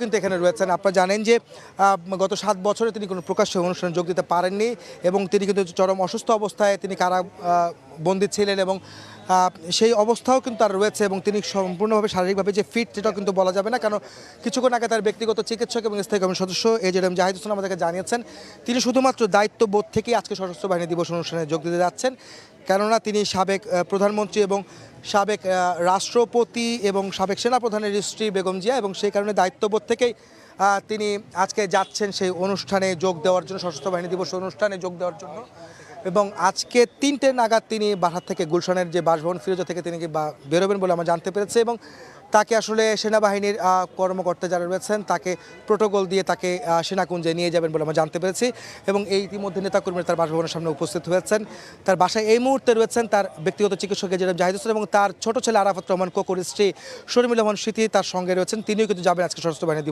কিন্তু এখানে রয়েছেন। আপনারা জানেন যে গত সাত বছরে তিনি কোনো প্রকাশ্য অনুষ্ঠানে যোগ দিতে পারেননি এবং তিনি কিন্তু চরম অসুস্থ অবস্থায় তিনি কারা বন্দী ছিলেন এবং সেই অবস্থাও কিন্তু তার রয়েছে এবং তিনি সম্পূর্ণভাবে শারীরিকভাবে যে ফিট সেটাও কিন্তু বলা যাবে না। কারণ কিছুক্ষণ আগে তার ব্যক্তিগত চিকিৎসক এবং স্থায়ী কমিটির সদস্য এজেডএম জাহিদ হোসেন আমাদেরকে জানিয়েছেন, তিনি শুধুমাত্র দায়িত্ববোধ থেকেই আজকে সশস্ত্র বাহিনী দিবস অনুষ্ঠানে যোগ দিতে যাচ্ছেন। কেননা তিনি সাবেক প্রধানমন্ত্রী এবং সাবেক রাষ্ট্রপতি এবং সাবেক সেনাপ্রধানের স্ত্রী বেগম জিয়া এবং সেই কারণে দায়িত্ববোধ থেকেই তিনি আজকে যাচ্ছেন সেই অনুষ্ঠানে যোগ দেওয়ার জন্য, সশস্ত্র বাহিনী দিবস অনুষ্ঠানে যোগ দেওয়ার জন্য। এবং আজকে তিনটে নাগাদ তিনি বাহার থেকে গুলশানের যে বাসভবন ফিরোজা থেকে তিনি বেরোবেন বলে আমরা জানতে পেরেছি এবং তাকে আসলে সেনাবাহিনীর কর্মকর্তা যারা রয়েছেন, তাকে প্রোটোকল দিয়ে তাকে সেনাকুঞ্জে নিয়ে যাবেন বলে আমরা জানতে পেরেছি এবং এই ইতিমধ্যে নেতাকর্মীরা তার বাসভবনের সামনে উপস্থিত হয়েছেন। তার বাসায় এই মুহূর্তে রয়েছেন তার ব্যক্তিগত চিকিৎসকের যেরকম জাহিদ হোসেন এবং তার ছোট ছেলে আরাফাত রহমান, কোকর স্ত্রী শরীমুল রহমান স্মৃতি তার সঙ্গে রয়েছেন। তিনিও কিন্তু যাবেন আজকে সশস্ত্র বাহিনী